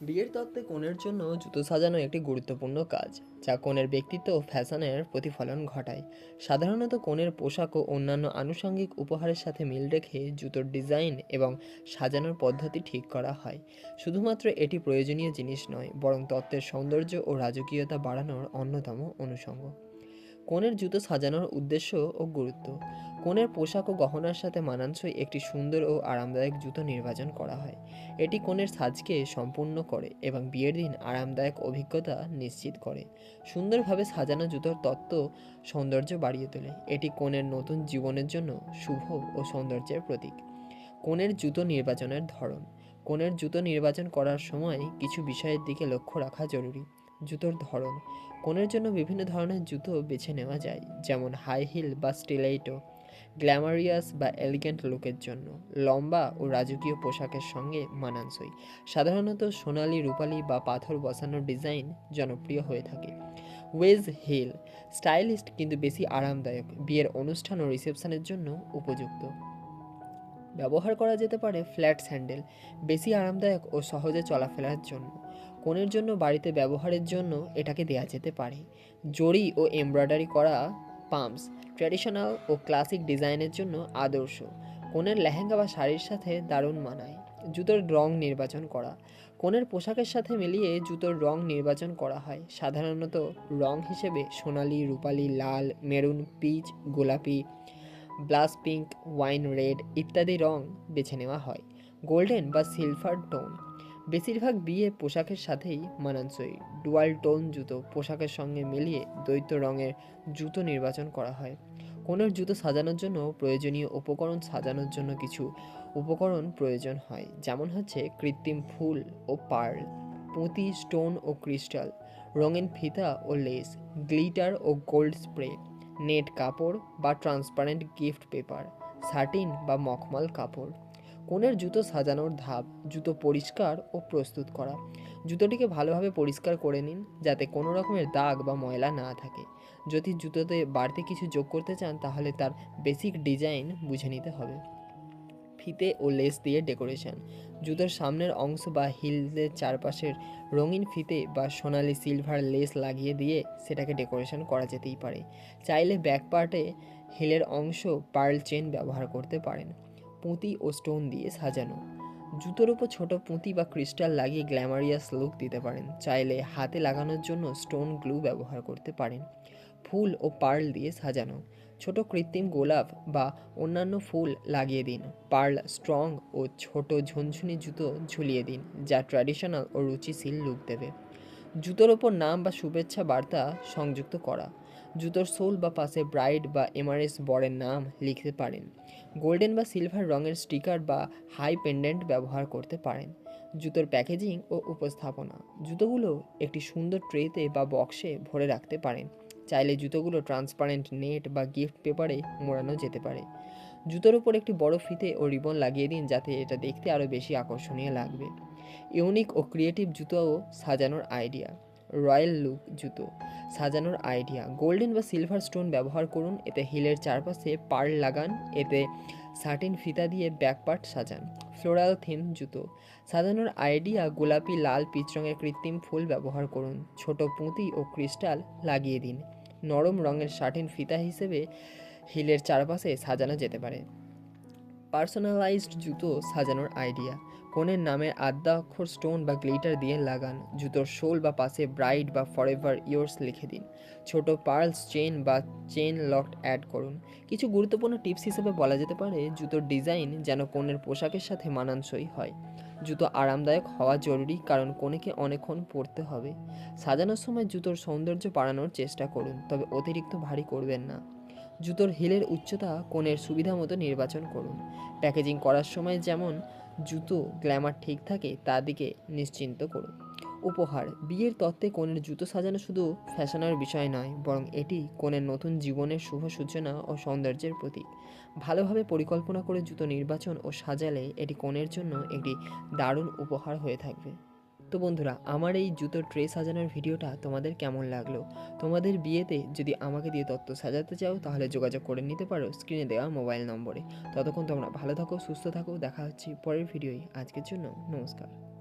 বিয়ের তত্ত্বে কনের জন্য জুতো সাজানো একটি গুরুত্বপূর্ণ কাজ, যা কনের ব্যক্তিত্ব ও ফ্যাশনের প্রতিফলন ঘটায়। সাধারণত কনের পোশাক ও অন্যান্য আনুষঙ্গিক উপহারের সাথে মিল রেখে জুতোর ডিজাইন এবং সাজানোর পদ্ধতি ঠিক করা হয়। শুধুমাত্র এটি প্রয়োজনীয় জিনিস নয়, বরং তত্ত্বের সৌন্দর্য ও রাজকীয়তা বাড়ানোর অন্যতম অনুষঙ্গ। কনের জুতো সাজানোর উদ্দেশ্য ও গুরুত্ব। কনের পোশাক ও গহনার সাথে মানানসই একটি সুন্দর ও আরামদায়ক জুতো নির্বাচন করা হয়। এটি কনের সাজকে সম্পূর্ণ করে এবং বিয়ের দিন আরামদায়ক অভিজ্ঞতা নিশ্চিত করে। সুন্দরভাবে সাজানো জুতোর তত্ত্ব সৌন্দর্য বাড়িয়ে তোলে। এটি কনের নতুন জীবনের জন্য শুভ ও সৌন্দর্যের প্রতীক। কনের জুতো নির্বাচনের ধরন। কনের জুতো নির্বাচন করার সময় কিছু বিষয়ের দিকে লক্ষ্য রাখা জরুরি। জুতোর ধরন। কনের জন্য বিভিন্ন ধরনের জুতো বেছে নেওয়া যায়, যেমন হাই হিল বা স্টিলেইটো গ্ল্যামারিয়াস বা এলিগেন্ট লুকের জন্য। লম্বা ও রাজকীয় পোশাকের সঙ্গে মানানসই। সাধারণত সোনালি, রূপালি বা পাথর বসানো ডিজাইন জনপ্রিয় হয়ে থাকে। ওয়েজ হিল স্টাইলিস্ট কিন্তু বেশি আরামদায়ক। বিয়ের অনুষ্ঠান ও রিসেপশনের জন্য উপযুক্ত। ব্যবহার করা যেতে পারে ফ্ল্যাট স্যান্ডেল, বেশি আরামদায়ক ও সহজে চলাফেরার জন্য। কোণের জন্য বাড়িতে ব্যবহারের জন্য এটাকে দেয়া যেতে পারে। জড়ি ও এমব্রয়ডারি করা পাম্পস ট্র্যাডিশনাল ও ক্লাসিক ডিজাইনের জন্য আদর্শ। কোণের লেহেঙ্গা বা শাড়ির সাথে দারুণ মানায়। জুতোর রং নির্বাচন করা। কোণের পোশাকের সাথে মিলিয়ে জুতোর রং নির্বাচন করা হয়। সাধারণত রং হিসেবে সোনালি, রূপালি, লাল, মেরুন, পিচ, গোলাপি ব্লাস পিঙ্ক, ওয়াইন রেড ইত্যাদি রং বেছে নেওয়া হয়। গোল্ডেন বা সিলভার টোন। বেশিরভাগ বিয়ে পোশাকের সাথেই মানানসই। ডুয়াল টোন জুতো পোশাকের সঙ্গে মিলিয়ে দ্বৈত রঙের জুতো নির্বাচন করা হয়। কোনের জুতো সাজানোর জন্য প্রয়োজনীয় উপকরণ সাজানোর জন্য কিছু উপকরণ প্রয়োজন হয়, যেমন হচ্ছে কৃত্রিম ফুল ও পার্ল, পুঁতি, স্টোন ও ক্রিস্টাল, রঙিন ফিতা ও লেস, গ্লিটার ও গোল্ড স্প্রে। নেট কাপড় বা ট্রান্সপারেন্ট গিফট পেপার সাটিন বা মখমল কাপড়। কোণের জুতো সাজানোর ধাপ, জুতো পরিষ্কার ও প্রস্তুত করা। জুতোটিকে ভালোভাবে পরিষ্কার করে নিন যাতে কোনো রকমের দাগ বা ময়লা না থাকে। যদি জুতোতে বাড়তি কিছু যোগ করতে চান তাহলে তার বেসিক ডিজাইন বুঝে নিতে হবে। ফিতে ও লেস দিয়ে ডেকোরেশন। জুতোর সামনের অংশ বা হিলের চারপাশের রঙিন ফিতে বা সোনালি সিলভার লেস লাগিয়ে দিয়ে সেটাকে ডেকোরেশন করা যেতেই পারে। চাইলে ব্যাক পার্টে হিলের অংশ পার্ল চেন ব্যবহার করতে পারেন। পুঁতি ও স্টোন দিয়ে সাজানো। জুতোর উপর ছোট পুঁতি বা ক্রিস্টাল লাগিয়ে গ্ল্যামারিয়াস লুক দিতে পারেন। চাইলে হাতে লাগানোর জন্য স্টোন গ্লু ব্যবহার করতে পারেন। ফুল ও পার্ল দিয়ে সাজানো। ছোট কৃত্রিম গোলাপ বা অন্যান্য ফুল লাগিয়ে দিন। পার্ল স্ট্রং ও ছোট ঝুনঝুনি জুতো ঝুলিয়ে দিন, যা ট্র্যাডিশনাল ও রুচিশীল লুক দেবে। জুতোর ওপর নাম বা শুভেচ্ছা বার্তা সংযুক্ত করা। জুতোর সোল বা পাশে ব্রাইড বা এমআরএস বরের নাম লিখতে পারেন। গোল্ডেন বা সিলভার রঙের স্টিকার বা হাই পেন্ডেন্ট ব্যবহার করতে পারেন। জুতোর প্যাকেজিং ও উপস্থাপনা। জুতোগুলো একটি সুন্দর ট্রেতে বা বক্সে ভরে রাখতে পারেন। চাইলে জুতোগুলো ট্রান্সপারেন্ট নেট বা গিফট পেপারে মোড়ানো যেতে পারে। জুতোর উপর একটি বড় ফিতে ও রিবন লাগিয়ে দিন যাতে এটা দেখতে আরও বেশি আকর্ষণীয় লাগবে। ইউনিক ও ক্রিয়েটিভ জুতোও সাজানোর আইডিয়া রয়্যাল লুক জুতো সাজানোর আইডিয়া গোল্ডেন বা সিলভার স্টোন ব্যবহার করুন, এতে হিলের চারপাশে পার্ল লাগান, এতে সাটিন ফিতা দিয়ে ব্যাকপার্ট সাজান। ফ্লোরাল থিম জুতো সাজানোর আইডিয়া গোলাপি, লাল, পিচ রঙের কৃত্রিম ফুল ব্যবহার করুন। ছোট পুঁতি ও ক্রিস্টাল লাগিয়ে দিন। নরম রঙের সাটিন ফিতা হিসেবে হিলের চারপাশে সাজানো যেতে পারে। পার্সোনালাইজড জুতো সাজানোর আইডিয়া। কোণের নামের আদ্যা অক্ষর স্টোন বা গ্লিটার দিয়ে লাগান। জুতোর শোল বা পাশে ব্রাইট বা ফরএভার ইয়ার্স লিখে দিন। ছোট পার্লস চেন বা চেন লকড অ্যাড করুন। কিছু গুরুত্বপূর্ণ টিপস হিসেবে বলা যেতে পারে, জুতোর ডিজাইন যেন কোণের পোশাকের সাথে মানানসই হয়। জুতো আরামদায়ক হওয়া জরুরি কারণ কোনেকে অনেকক্ষণ পরতে হবে। সাজানোর সময় জুতোর সৌন্দর্য বাড়ানোর চেষ্টা করুন, তবে অতিরিক্ত ভারী করবেন না। জুতোর হিলের উচ্চতা কোণের সুবিধা মতো নির্বাচন করুন। প্যাকেজিং করার সময় যেমন জুতো গ্ল্যামার ঠিক থাকে তা দিকে নিশ্চিন্ত করুন। উপহার। বিয়ের তত্ত্বে কোণের জুতো সাজানো শুধু ফ্যাশনের বিষয় নয়, বরং এটি কোণের নতুন জীবনের শুভ সূচনা ও সৌন্দর্যের প্রতীক। ভালোভাবে পরিকল্পনা করে জুতো নির্বাচন ও সাজালে এটি কোণের জন্য একটি দারুণ উপহার হয়ে থাকবে। তো বন্ধুরা, আমার এই জুতোর ট্রে সাজানোর ভিডিওটা তোমাদের কেমন লাগল? তোমাদের বিয়েতে যদি আমাকে দিয়ে তত্ত্ব সাজাতে চাও, তাহলে যোগাযোগ করে নিতে পারো স্ক্রিনে দেওয়া মোবাইল নম্বরে। ততক্ষণ তোমরা ভালো থাকো, সুস্থ থাকো, দেখা হচ্ছে পরের ভিডিওয়। আজকের জন্য নমস্কার।